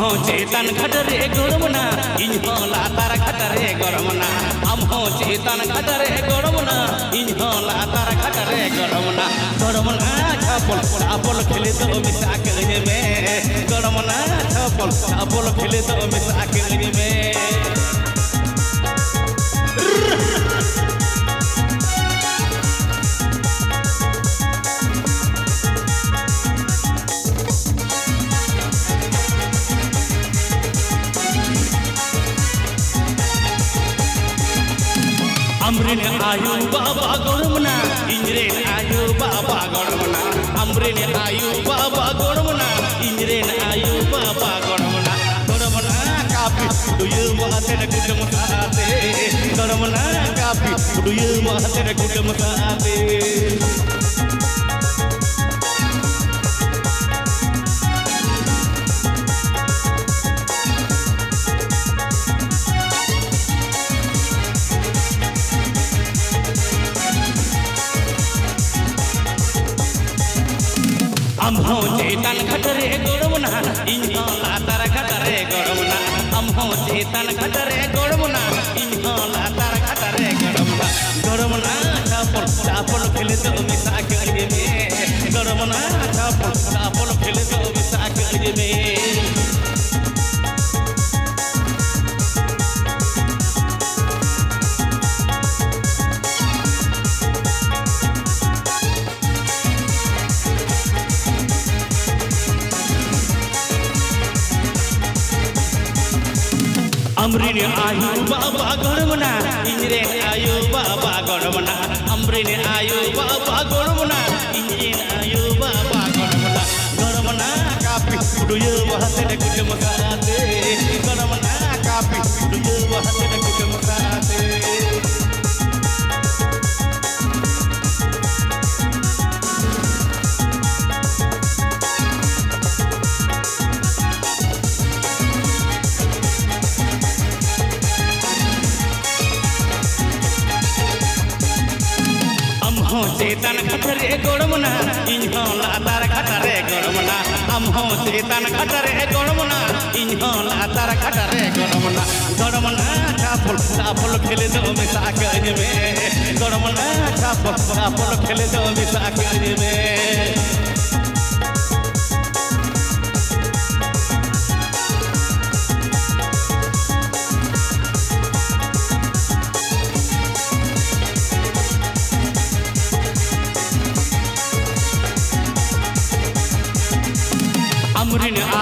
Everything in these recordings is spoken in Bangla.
আমহো চেতন ঘাট রে গরম না ইনহো লাতার ঘাট রে গরম না আমহো চেতন ঘাট রে গরম না ইনহো লাতার ঘাট রে গরম না গরম না ছাপল আপল খেলে তো মিশা করে মে গরম না ছাপল আপল খেলে তো মিশা করে মে আমরেন আয়ু বাবা গরম না ইঞ্জরেন আয়ু বাবা গরম না আমরেন আয়ু বাবা গরম না ইঞ্জরেন আয়ু বাবা গরম না গরম না কাপি দুয়ে মাতের কুটুম সাথে গরম না কাপি দুয়ে মাতের কুটুম সাথে আমহো চেতন ঘটরে গড়ব না ইনহো লাতার ঘটরে গড়ব না আমহো চেতন ঘটরে গড়ব না ইনহো লাতার ঘটরে গড়ব না গড়ব না চাপল চাপল খেলে তো মিশা গড়িয়ে মে গড়ব না চাপল চাপল খেলে তো মিশা গড়িয়ে মে अमरिन आयु बाबा गड़मना इंजरे आयु बाबा गड़मना अमरिन आयु बाबा गड़मना इंजरे आयु बाबा गड़मना गड़मना काफी उड़ुए वहते कुटुम साथे ᱥᱮᱛᱟᱱ ᱠᱷᱟᱛᱟᱨᱮ ᱜᱚᱲᱢᱱᱟ ᱤᱧ ᱦᱚᱸ ᱞᱟᱛᱟᱨ ᱠᱷᱟᱛᱟᱨᱮ ᱜᱚᱲᱢᱱᱟ ᱟᱢ ᱦᱚᱸ ᱥᱮᱛᱟᱱ ᱠᱷᱟᱛᱟᱨᱮ ᱜᱚᱲᱢᱱᱟ ᱤᱧᱦᱚᱸ ᱞᱟᱛᱟᱨ ᱠᱷᱟᱛᱟᱨᱮ ᱜᱚᱲᱢᱱᱟ ᱜᱚᱲᱢᱱᱟ ᱪᱟᱯᱚᱞ ᱪᱟᱯᱚᱞ ᱠᱷᱮᱞ ᱫᱚ ᱢᱮᱥᱟ ᱠᱟᱹᱧ ᱢᱮ ᱜᱚᱲᱢᱱᱟ ᱪᱟᱯᱚᱞ ᱪᱟᱯᱚᱞ ᱠᱷᱮᱞ ᱫᱚ ᱢᱮᱥᱟ ᱠᱟᱹᱧ ᱢᱮ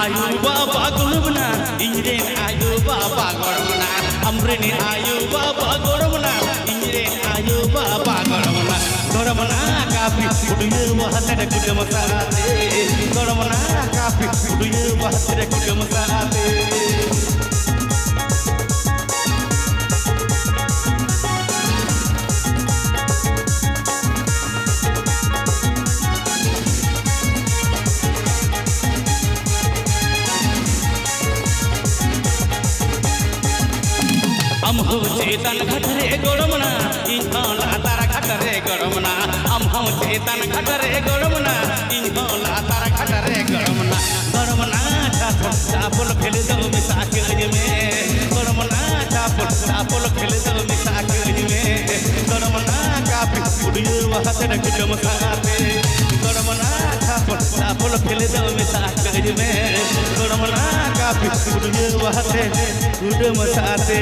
আয়ু বাবা গরম না ইংরে আয়ু বাবা গরম না আমরেনে আয়ু বাবা গরম না ইংরে আয়ু বাবা গরম না গরম না কাপি উড়িয়ে বাহাতে কুটুম সাথে। গরম না কাপি উড়িয়ে বাহাতে কুটুম সাথে। हम हो चेतन घटरे गोड़मना इन हो लातार घटरे गोड़मना हम हो चेतन घटरे गोड़मना इन हो लातार घटरे गोड़मना गोड़मना छापल छापल खेले दो मिसा के में गोड़मना छापल छापल खेले दो मिसा के में गोड़मना काफी उड़िए वहते कुटुम साथे गोड़मना সাফল ফেলে দাও মেশা কাজ মে করমনা কাপি সুড়িয়ে ওহাতে সুড় মশাতে